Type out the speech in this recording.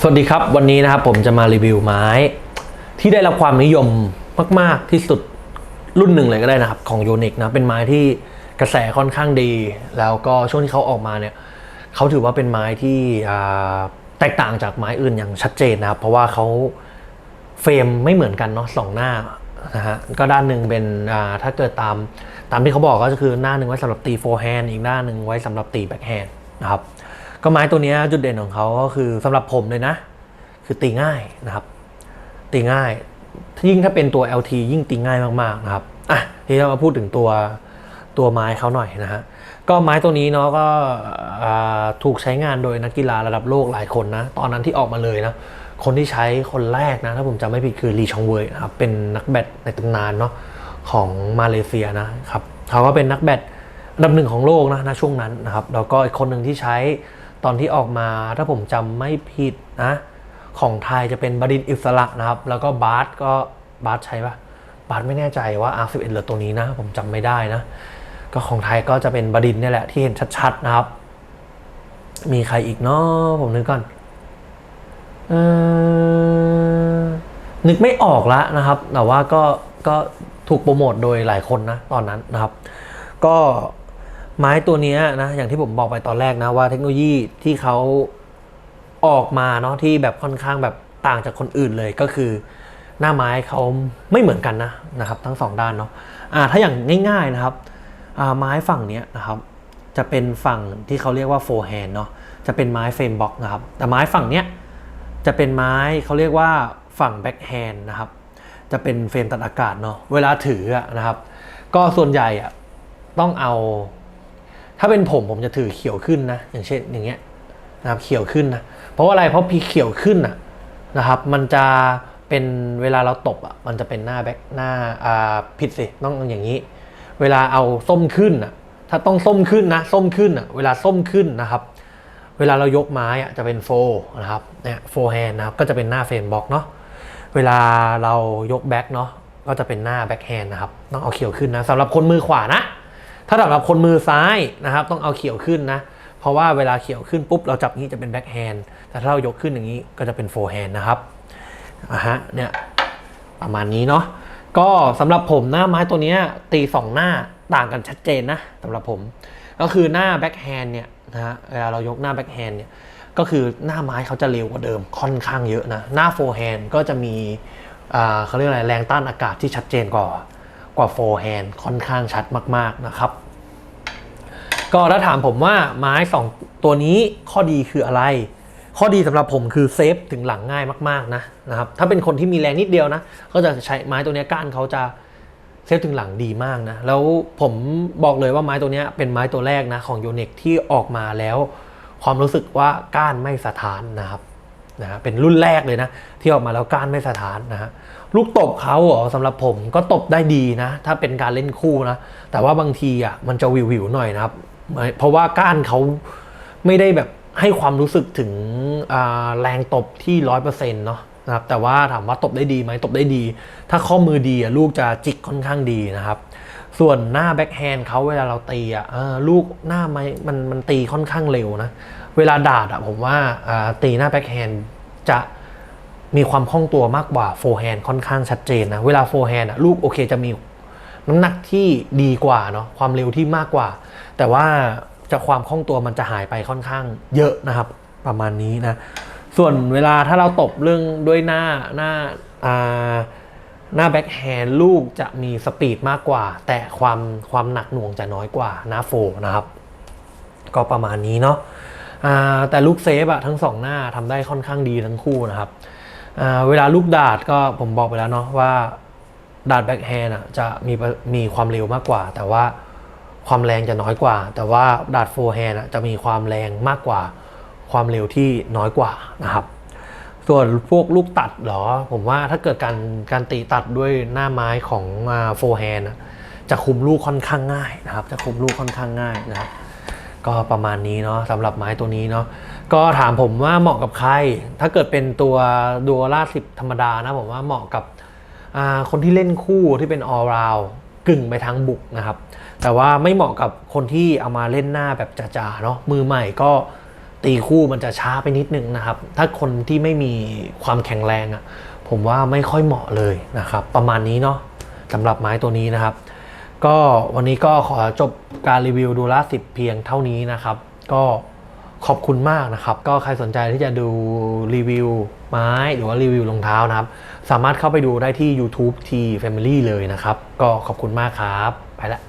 สวัสดีครับ วันนี้นะครับผมจะมารีวิวไม้ ที่ได้รับความนิยมมาก ๆ ที่สุดรุ่นหนึ่งเลยก็ได้นะครับ ของโยนิคนะเป็นไม้ที่กระแสค่อนข้างดี แล้วก็ช่วงที่เขาออกมาเนี่ยเขาถือว่าเป็นไม้ที่แตกต่างจากไม้อื่นอย่างชัดเจนนะครับ เพราะว่าเขาเฟรมไม่เหมือนกันเนาะสองหน้านะฮะก็ด้านหนึ่งเป็นถ้าเกิดตามตามที่เขาบอกก็คือหน้าหนึ่งไว้สำหรับตีโฟร์แฮนด์อีกหน้าหนึ่งไว้สำหรับตีแบ็คแฮนด์นะครับ ก็ไม้ตัวนี้จุดเด่นของเขาก็คือสำหรับผมเลยนะ คือตีง่ายนะครับ ตีง่ายยิ่งถ้าเป็นตัว LT ยิ่งตีง่ายมากๆนะครับอะทีนี้เรามาพูดถึงตัวตัวไม้เขาหน่อยนะฮะก็ไม้ตัวนี้เนาะก็ถูกใช้งานโดยนักกีฬาระดับโลกหลายคนนะ ตอนนั้นที่ออกมาเลยนะ คนที่ใช้คนแรกนะ ถ้าผมจำไม่ผิดคือลีชองเวยนะครับเป็นนักแบดในตำนานเนาะของมาเลเซียนะครับเขาก็เป็นนักแบดอันดับหนึ่งของโลกนะณช่วงนั้นนะครับแล้วก็อีกคนหนึ่งที่ใช้ ตอนที่ออกมาถ้าผมจำไม่ผิดนะ ของไทยจะเป็นบดินอิสระนะครับ แล้วก็บาสก็บาสใช่ปะบาสไม่แน่ใจว่า R11 เหลือตัวนี้นะ ผมจำไม่ได้นะ ก็ของไทยก็จะเป็นบดินนี่แหละที่เห็นชัดๆนะครับ มีใครอีกเนาะผมนึกก่อนออนึกไม่ออกแล้วนะครับ แต่ว่าก็ก็ถูกโปรโมทโดยหลายคนนะ ตอนนั้นนะครับ ก็ ไม้ตัวนี้นะอย่างที่ผมบอกไปตอนแรกนะว่าเทคโนโลยีที่เขาออกมาเนาะที่แบบค่อนข้างแบบต่างจากคนอื่นเลยก็คือ หน้าไม้เขาไม่เหมือนกันนะนะครับ ทั้งสองด้านเนาะอ่าถ้าอย่างง่ายๆนะครับไม้ฝั่งนี้นะครับจะเป็นฝั่งที่เขาเรียกว่าโฟร์แฮนเนาะจะเป็นไม้เฟรมบ็อกนะครับ แต่ไม้ฝั่งเนี้ยจะเป็นไม้เขาเรียกว่าฝั่งแบ็คแฮนด์นะครับ จะเป็นเฟรมตัดอากาศเนาะเวลาถือนะครับ ก็ส่วนใหญ่อะต้องเอา ถ้าเป็นผมผมจะถือเขียวขึ้นนะ อย่างเช่นอย่างเงี้ยนะครับเขียวขึ้นนะ เพราะว่าอะไรเพราะพีเขียวขึ้นอะนะครับ มันจะเป็นเวลาเราตบอะมันจะเป็นหน้าแบ็คหน้าอ่าผิดสิต้องอย่างนี้ เวลาเอาส้มขึ้นอะถ้าต้องส้มขึ้นนะส้มขึ้นอะเวลาส้มขึ้นนะครับ เวลาเรายกไม้อะจะเป็นโฟนะครับเนี่ยโฟแฮนนะครับก็จะเป็นหน้าเฟรมบ็อกเนาะเวลาเรายกแบ็คเนาะก็จะเป็นหน้าแบ็คแฮนนะครับต้องเอาเขียวขึ้นนะสำหรับคนมือขวานะ ถ้าสำหรับคนมือซ้ายนะครับต้องเอาเขียวขึ้นนะ เพราะว่าเวลาเขียวขึ้นปุ๊บเราจับนี้จะเป็นแบ็คแฮนด์แต่ถ้าเรายกขึ้นอย่างนี้ก็จะเป็นโฟร์แฮนด์นะครับอะฮะเนี่ยประมาณนี้เนาะก็สำหรับผมหน้าไม้ตัวนี้ตีสองหน้าต่างกันชัดเจนนะสำหรับผม ก็คือหน้าแบ็คแฮนด์เนี่ยนะฮะเวลาเรายกหน้าแบ็คแฮนด์เนี่ยก็คือหน้าไม้เขาจะเร็วกว่าเดิมค่อนข้างเยอะนะ หน้าโฟร์แฮนด์ก็จะมีอ่าเขาเรียกอะไรแรงต้านอากาศที่ชัดเจนกว่า กว่าโฟร์แฮนด์ค่อนข้างชัดมากๆนะครับ ก็ถ้าถามผมว่าไม้ 2 ตัวนี้ข้อดีคืออะไร ข้อดีสำหรับผมคือเซฟถึงหลังง่ายมากๆนะนะครับถ้าเป็นคนที่มีแรงนิดเดียวนะก็จะใช้ไม้ตัวนี้ก้านเขาจะเซฟถึงหลังดีมากนะแล้วผมบอกเลยว่าไม้ตัวนี้เป็นไม้ตัวแรกนะของยูนิคที่ออกมาแล้ว ความรู้สึกว่าก้านไม่สถานนะครับ นะฮะเป็นรุ่นแรกเลยนะ ที่ออกมาแล้วก้านไม่สถานนะฮะลูกตบเขาเหรอสำหรับผมก็ตบได้ดีนะ ถ้าเป็นการเล่นคู่นะ แต่ว่าบางทีอะมันจะวิววิวๆหน่อยนะครับ เพราะว่าก้านเขาไม่ได้แบบให้ความรู้สึกถึงแรงตบที่ร้อยเปอร์เซ็นต์เนาะนะครับแต่ว่าถามว่าตบได้ดีไหมตบได้ดี ถ้าข้อมือดีอะลูกจะจิกค่อนข้างดีนะครับ ส่วนหน้าแบ็คแฮนด์เขาเวลาเราตีอะลูกหน้าไม้มันมันตีค่อนข้างเร็วนะ เวลาดาดอะผมว่าตีหน้าแบ็คแฮนด์จะมีความคล่องตัวมากกว่าโฟร์แฮนด์ค่อนข้างชัดเจนนะ เวลาโฟร์แฮนด์ลูกโอเคจะมีน้ำหนักที่ดีกว่าเนาะความเร็วที่มากกว่า แต่ว่าจะความคล่องตัวมันจะหายไปค่อนข้างเยอะนะครับประมาณนี้นะ ส่วนเวลาถ้าเราตบเรื่องด้วยหน้าหน้าหน้าแบ็คแฮนด์ลูกจะมีสปีดมากกว่า แต่ความความหนักหน่วงจะน้อยกว่าหน้าโฟนะครับ ก็ประมาณนี้เนาะ แต่ลูกเซฟอะทั้งสองหน้าทำได้ค่อนข้างดีทั้งคู่นะครับเวลาลูกดาดก็ผมบอกไปแล้วเนาะว่าดาดแบ็คแฮนอะจะมีมีความเร็วมากกว่า แต่ว่าความแรงจะน้อยกว่า แต่ว่าดาดโฟร์แฮนอะจะมีความแรงมากกว่า ความเร็วที่น้อยกว่านะครับ ส่วนพวกลูกตัดเหรอ ผมว่าถ้าเกิดการการตีตัดด้วยหน้าไม้ของโฟร์แฮนจะคุมลูกค่อนข้างง่ายนะครับ จะคุมลูกค่อนข้างง่ายนะครับ ก็ประมาณนี้เนาะสำหรับไม้ตัวนี้เนาะก็ถามผมว่าเหมาะกับใคร ถ้าเกิดเป็นตัวดัวล่าสิบธรรมดานะผมว่าเหมาะกับคนที่เล่นคู่ที่เป็น all round กึ่งไปทางบุกนะครับ แต่ว่าไม่เหมาะกับคนที่เอามาเล่นหน้าแบบจ๋าๆเนาะมือใหม่ก็ตีคู่มันจะช้าไปนิดนึงนะครับ ถ้าคนที่ไม่มีความแข็งแรงอะ่ะผมว่าไม่ค่อยเหมาะเลยนะครับ ประมาณนี้เนาะสำหรับไม้ตัวนี้นะครับ ก็วันนี้ก็ขอจบการรีวิวดูล่าสิบเพียงเท่านี้นะครับ ก็ขอบคุณมากนะครับ ก็ใครสนใจที่จะดูรีวิวไม้หรือว่ารีวิวรองเท้านะครับ สามารถเข้าไปดูได้ที่ YouTube T Family เลยนะครับ ก็ขอบคุณมากครับ ไปละ